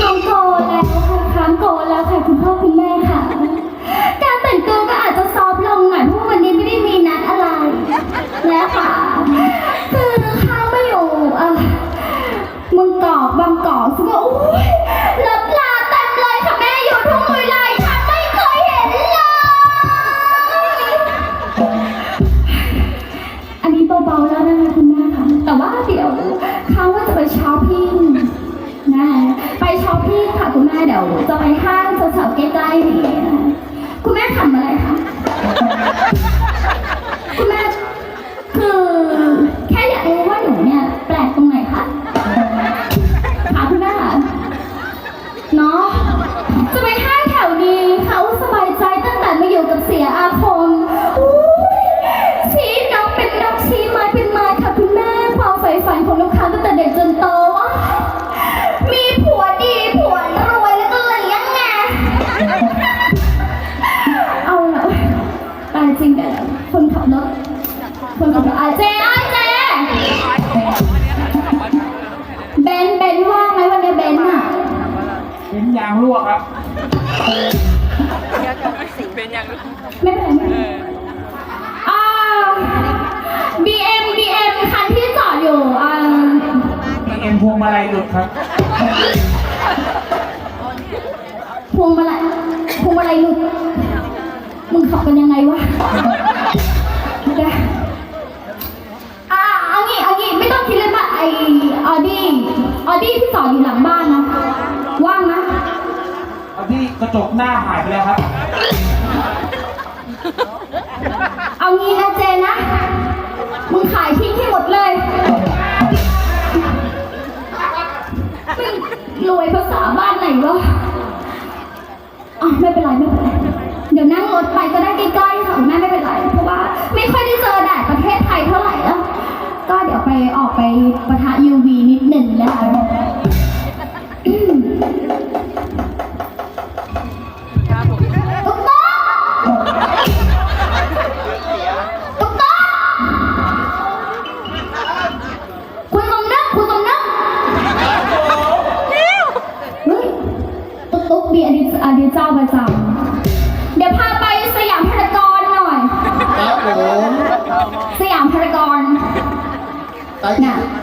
น้องโแล้วค้างโตแล้วค่ะคุณพ่อคุณแม่ค่ะ การแต่งตัวก็อาจจะซอฟลงหน่เพราะวันนี้ไม่ได้มีนัดอะไร แล้วค่ะ คือข้าไม่อยู่เมืองกอกบางกอกซึ่งก็โอ้ คุณแม่ทำอะไร คนขับรถอาเจอาเจเบนเบนว่างไหมวันนี้เบนอะเป็นยางรั่วครับ เป็นอย่างนั้นไม่เป็นไรไม่เป็นไรอ่า BM BM คันที่จอดอยู่อ่าเอ็มพวงมาลัยหลุดครับพวงมาลัยพวงมาลัยหลุดมึงขับกันยังไงวะเดี๋ กระจกหน้าหายไปแล้วครับ เอางี้นะเจนะ มึงขายทิ้งให้หมดเลยมึงรวยภาษาบ้านไหนวะอะไม่เป็นไรไม่เป็นไร เดี๋ยวนั่งรถไปก็ได้ใกล้ๆค่ะแม่ไม่เป็นไร เพราะว่า ไม่ค่อยได้เจอแดดประเทศไทยเท่าไหร่แล้ว ก็เดี๋ยวไปออกไปประทะ UV นิดหนึ่งนะคะ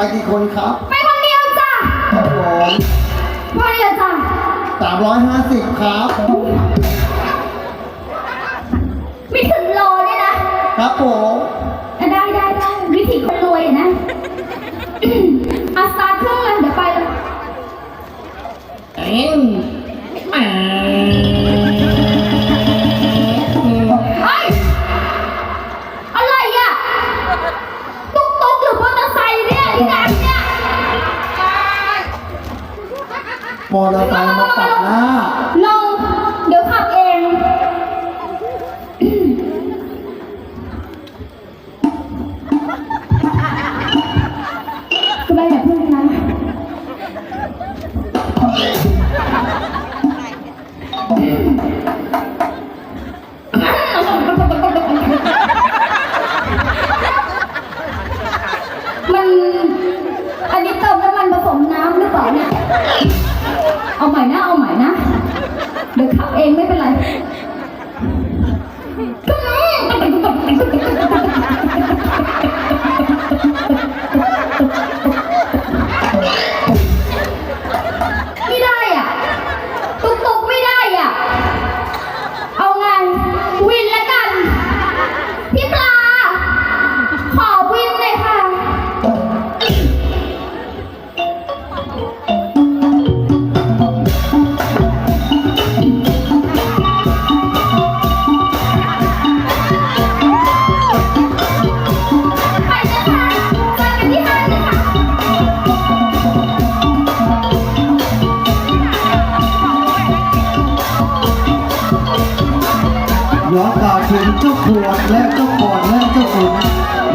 ไปกี่คนครับไปคนเดียวจ้ะครับผมคนเดียวจ้ะสามร้อยห้าสิบครับ ไม่ถึงโลเนี่ยนะ ครับผม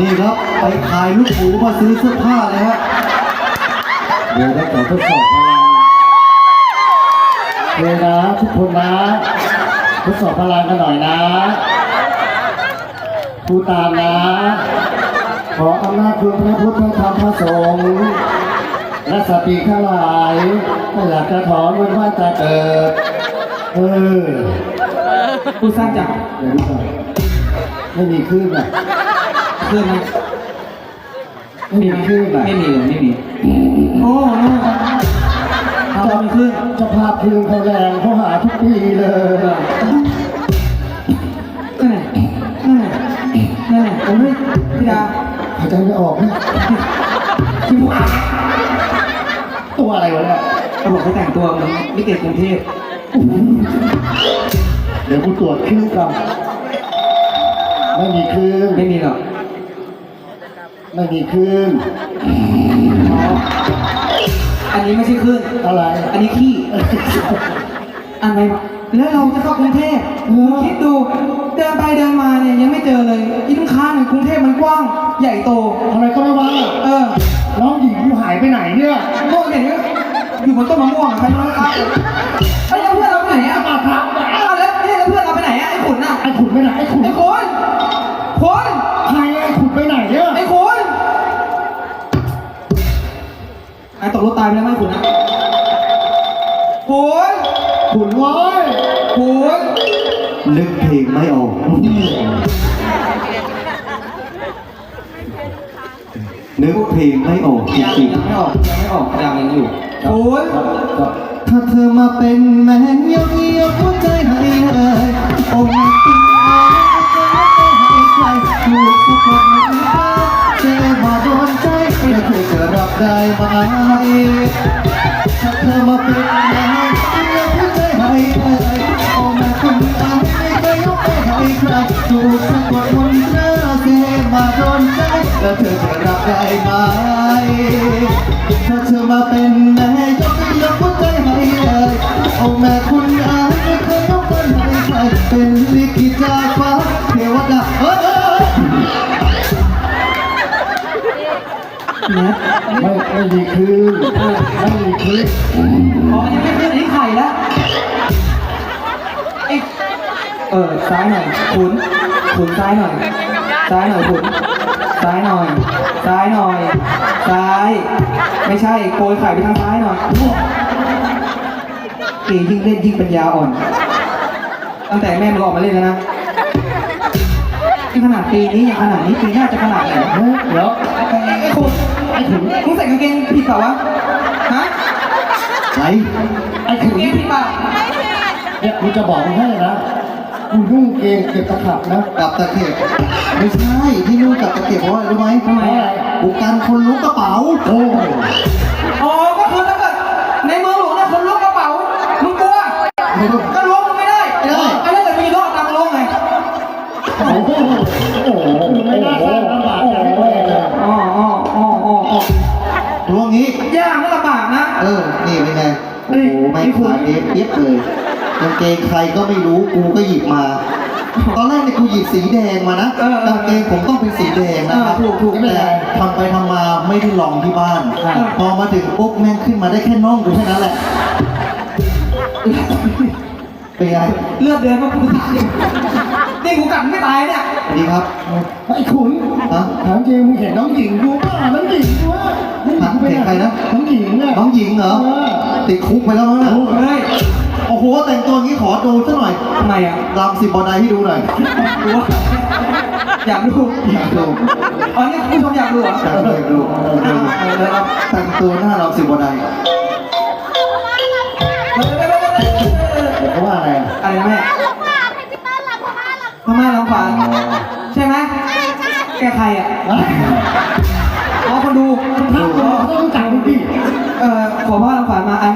นี่ครับไปขายลูกหมูมาซื้อเสื้อผ้าเลยฮะเดี๋ยวเราขอทดสอบพลังเลยนะทุกคนนะทดสอบพลังกันหน่อยนะพูดตามนะ ขออำนาจคุณพระพุทธพระธรรมพระสงฆ์และสติทั้งหลายถ้าอยากจะถอนมันว่าจะเกิดเออผู้สร้างจากเดี๋ยวนี้ก่อนไม่มีคลื่นอะ เครื่องมันไม่มีคลื่นอะไม่มีเลยไม่มีโอ้โหทำไมมีเครื่อจ้าภาพคลื่นเขาแรงเขาหาทุกปีเลยอะนั่แหละนั่แหละนั่นแหละโอ้ยพี่ดาหายใจไม่ออกนี่พี่ผู้อ่านตัวอะไรวะเนี่ยเขาบอกเขาแต่งตัวเหมันไม่เกิดกรุงเทพเดี๋ยวดี๋ยวกูตรวจคลื่นก่อนไม่มีคลื่นไม่มีหรอก ไม่มีคลื่นอันนี้ไม่ใช่คลื่นอะไร อันนี้ขี้อะไรวะแล้วเราจะเข้ากรุงเทพคิดดูเดินไปเดินมาเนี่ยยังไม่เจอเลยอีลูกค้าในกรุงเทพมันกว้าง ใหญ่โตอะไรก็ไม่ว่าเออน้องหญิงกูหายไปไหนเนี่ยโม่เห็นไหมอยู่บนต้นมะม่วงอะใครรู้ครับไอ้แล้วเพื่อนเราไปไหนอะมาครับเอาแล้วเนี่ยแล้วเพื่อนเราไปไหนอะไอ้ขุนอะไอ้ขุนไปไหนไอ้ขุนไอ้ขุนขุนใครไอ้ขุน ไอ้ตกรถตายไปแล้วไหมขุนอะขุนขุนเว้ยขุนนึกเพลงไม่ออก นึกเพลงไม่ออกจยังริงยังไม่ออกยังไม่ออกยังยังอยู่ขุนๆถ้าเธอมาเป็นแมนเยียวเยียวหัวใจให้เลยโอ้แม่คุณอาให้ใครลูกสักคน จะรับได้ไหมถ้าเธอมาเป็นนายเลี้ยงหัวใจให้เลยโอ้แม่คุณอาไม่เคยยกไปให้ใครถูกสะกดมนตราเทมาโดนใจแล้วเธอจะรับได้ไหมถ้าเธอมาเป็นแม่ยกยกหัวใจให้เลยโอ้แม่อาไม่ นะไม่ไม่ดีคือไม่ดีคืออ๋ออันนี้ไม่ขึ้นอันนี้ไข่แล้วเออซ้ายหน่อยขุนขุนซ้ายหน่อย ซ้ายหน่อยขุนซ้ายหน่อย ซ้ายหน่อย ซ้าย ไม่ใช่โกยไข่ไปทางซ้ายหน่อยเกยิ่งเล่นยิ่งปัญญาอ่อน ตั้งแต่แม่มึงออกมาเล่นแล้วนะนี่ขนาดปีนี้อยังขนาดนี้ปีหน้าจะขนาดไหนเฮ้ยเดี๋ยวไอ้ไอ้ขุน ไอ้ขุนมึงใส่กางเกงผิดเปล่าวะ ฮะไหนไอ้ขุกางนเกงผิดเปล่าเนี่ยกูจะบอกมึงให้นะกูนุ่งเกงเก็บตะขับนะ กับตะเข็บไม่ใช่ที่นุ่งกับตะเข็บเพราะอะไรรู้ไหมทำไมอะกูกันคนลุกกระเป๋า กงใครก็ไม่รู้กูก็หยิบมา ตอนแรกเนี่ยกูหยิบสีแดงมานะเออเออกางเกงผมต้องเป็นสีแดงนะครับเออถูกถูกแต่ทำไปทำมาไม่ได้ลองที่บ้านเออพอมาถึงปุ๊บแม่งขึ้นมาได้แค่น่องกูแค่นั้นแหละ เป็นไงเลือดเดินมากูตายนี่กูกัดไม่ตายเนี่ยสวัสดีครับ ไอ้ขุนฮะ ถามจริงมึงเห็นน้องหญิงดูป่ะน้องหญิงดูว่าน้องหญิงไปเห็นใครนะน้องหญิงเนี่ยน้องหญิงเหรอ เออติดคุกไปแล้วมั้งน่ะ เฮ้ย โอ้โหแต่งตัวอย่างนี้ขอดูสักหน่อยทำไมอะรำสิบบอลไดให้ดูหน่อยกลัวอยากดูอยากดูอ๋อนี่คุณผู้ชมอยากดูเหรออยากดูอยากดูเออเออเออแต่งตัวหน้ารำสิบบอลไดเออเขาว่าอะไรอะอะไรนะแม่ลูกว่าให้พี่เติ้ลรับพม่ารับพม่าลำขวานใช่ไหมแกใครอะอ๋อคนดูถ้าคนเราต้องจับมึงดิเอ่อขอพ่อลำขวานมาอั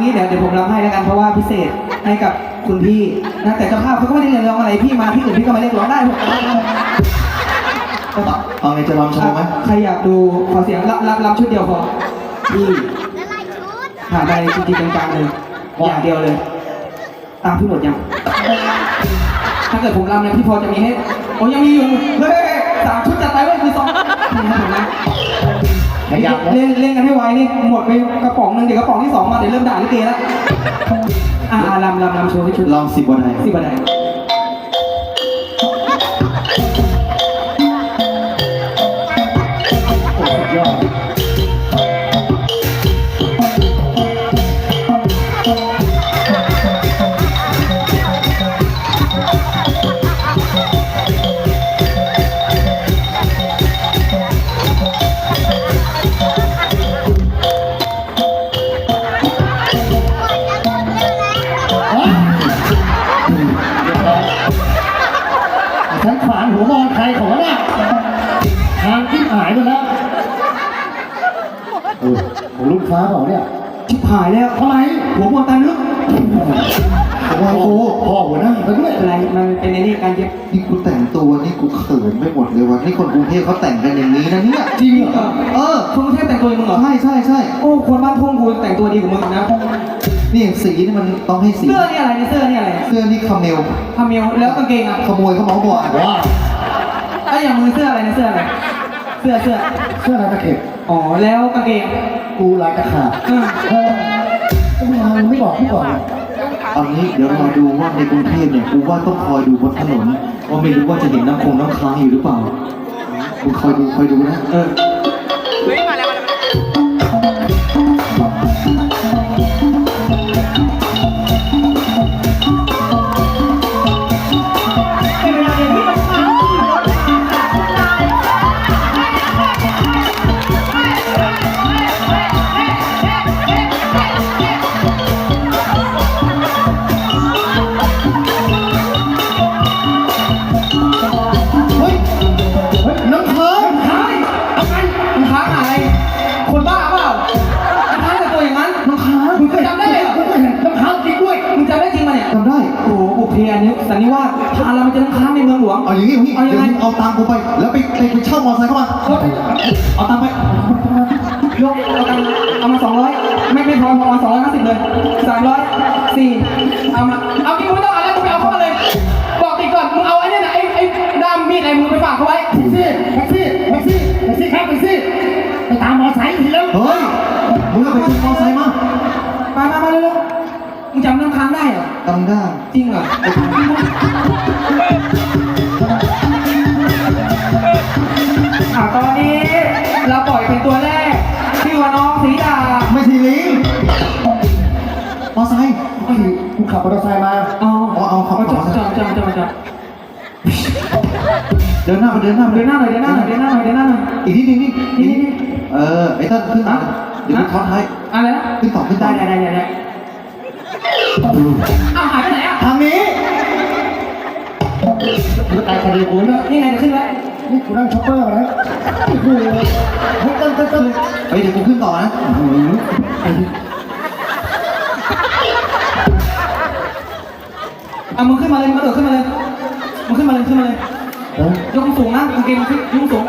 นนี้เดี๋ยวเดี๋ยวผมรับให้แล้วกันเพราะว่าพิเศษให้กับคุณพี่นะแต่เจ้าภาพเขาก็ไม่ได้เรียกร้องอะไรพี่มาที่อื่นพี่ก็มาเรียกร้องได้ผมเอาไงจะรำโชว์ไหมใครอยากดูขอเสียงรับรับรับชุดเดียวพอพี่และลายชุดหาไปจริงๆจังๆเลยอย่างเดียวเลย ตามพี่หมดยังถ้าเกิดผมรำเนี่ยพี่พอจะมีให้โอ้ยังมีอยู่เฮ้ยสามชุดจัดไปไว้คือสองนี่นะผมนะ ขยับนะ เล่นเล่นกันให้ไวนี่หมดไปกระป๋องหนึงเดี๋ยวกระป๋องที่สองมาเดี๋ยวเริ่มด่าลิเกแล้วอ่าลำลำลำโชว์ให้ชุดรำสิบบอลไดสิบบันไดโใช่ใช่ใช่โอ้คนบ้านทุ่งกูแต่งตัวดีกว่ามึงอีกนะนี่สีนี่มันต้องให้สี เสื้อนี่อะไรเนี่ยเสื้อนี่อะไรเสื้อนี่คาเมลคาเมลแล้วกางเกงอะขโมยเขาเมาส์บ่อยว่าไอ้อย่างมือเสื้ออะไรเนี่ยเสื้ออะไรเสื้อเสื้อเสื้อลายตะเข็บอ๋อแล้วกางเกงกูลายตะขาบเออเออก็ไม่เอาไม่บอกพี่ก่อนเอางี้เดี๋ยวรอดูว่าในกรุงเทพเนี่ยกูว่าต้องคอยดูบนถนนว่าไม่รู้ว่าจะเห็นน้ำคงน้ำค้างอยู่หรือเปล่ากูคอยดูคอยดูนะเออ เมืองหลวงเอาอย่างนี้อย่างนี้เอายัเดี๋งยวไงมึงเอาตังค์กูไป แล้วไปไปไปเช่ามอเตอร์ไซค์เข้ามา เอาตังค์ไปยกเอาตังค์เอามาสองร้อยไม่ไม่พอพอมาสองร้อยห้าสิบเลยสามร้อยสี่เอามาเอาที่มึงไม่ต้องเอาแล้วมึงไปเอาเข้ามาเลย บอกติดก่อนมึงเอาไอ้เนี่ยนะไอ้ไอ้ด้ามมีดไอ้มึงไปฝากเขาไว้แท็กซี่แท็กซี่แท็กซี่แท็กซี่ครับแท็กซี่ไปตามมอไซค์ทีแล้วเฮ้ยมึงเอาไปซื้อมอเตอร์ไซค์มามามามาเร็วๆมึงจำน้ำค้างได้เหรอจำได้จริงเหรอ เราปล่อยเป็นตัวแรกชื่อว่าน้องสีดาไม่ทีลิงมอเตอร์ไซค์กูกูขับมอเตอร์ไซค์มาอ๋อเอาเอาเอาจอดจอดจอดจอดจอดเดินหน้ามาเดินหน้ามาเดินหน้าหน่อยเดินหน้าหน่อยเดินหน้าหน่อยเดินหน้าหน่อย อีกนิดนึงนี่นี่นี่นี่เออไอ้ต้นขึ้นมาฮะ เดี๋ยวกูท็อตให้ อะไรนะขึ้นต่อขึ้นต่ได้อได้ได้ได้อ้าวหายไปไหนอะทางนี้กูตายคดีกูนะนี่ไงจะขึ้นแล้ว นี่กูนั่งช็อปเปอร์มาแล้วโอ้โหเฮ้ยต้นต้นต้นเฮ้ยเดี๋ยวกูขึ้นต่อนะอะมึงขึ้นมาเลยมึงกระโดดขึ้นมาเลยมึงขึ้นมาเลยขึ้นมาเลยเฮ้ยยกสูงนะกางเกงขึ้นยกสูง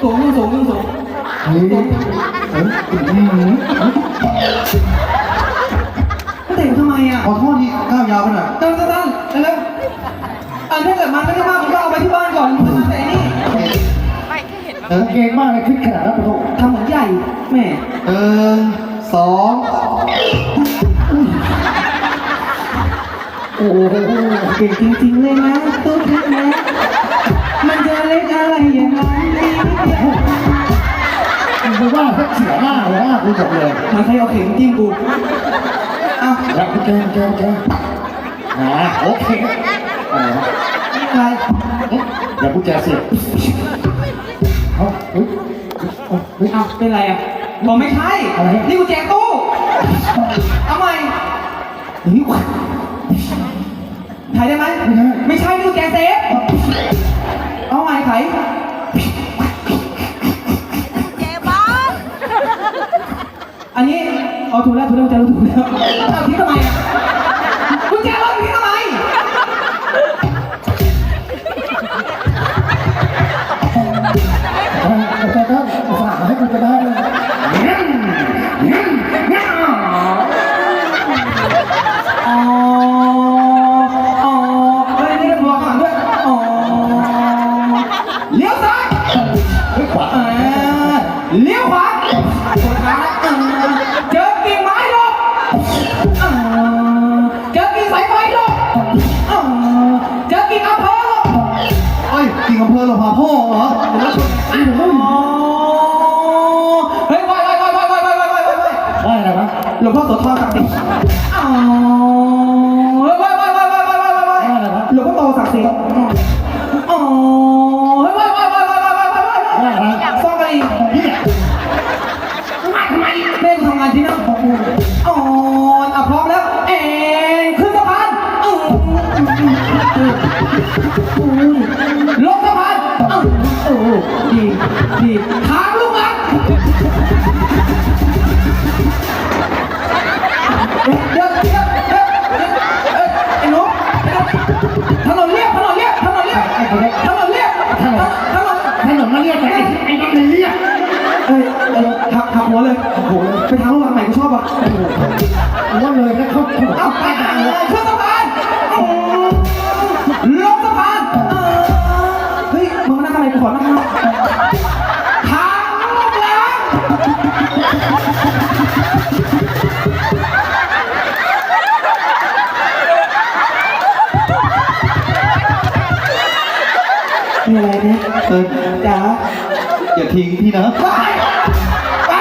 สูงยกสูงยกสูงเฮ้ยเฮ้ยอืมก็เตะทำไมอะขอโทษที่ก้าวยาวไปหน่อย ตั้งตั้งตั้งแล้ว อันถ้าเกิดมันไม่ได้มากมึงก็เอาไปที่บ้านก่อนมึงมาแต่นี่ไม่แค่เห็นว่าเออเก่งมากเลยคิดขนาดนั้นปะโถทำเหมือนใหญ่แม่หนึ่งสองโอ้โหเก่งจริงๆเลยนะตุ๊กแม่มันจะเล็กอะไรอย่างนั้นนี่มึงไปว่าเขาเสียหน้าเลยนะกูบอกเลยมันใครเอาเข็มจิ้มกู อ้าวแล้วกูเก่งเก่งเก่งอ่าโอเค อะไรวะใครเอ๊ะเดี๋ยวกูแจเสียบเอาเฮ้ยเอาเฮ้ย อ้าวเป็นไรอะบอกไม่ใช่ อะไรนี่กูแจกตู้เอาใหม่นี่ถ่ายได้ไหมไม่ใช่นี่กูแจกเซฟเอาใหม่ไขเจ๊บ้าอันนี้เอาถูกแล้วถูกแล้วจะรู้ถูกแล้วเอาทิ้งทำไมอะ 和他干杯 ออจ๋าอย่าทิ้งพี่นะ ไป ไป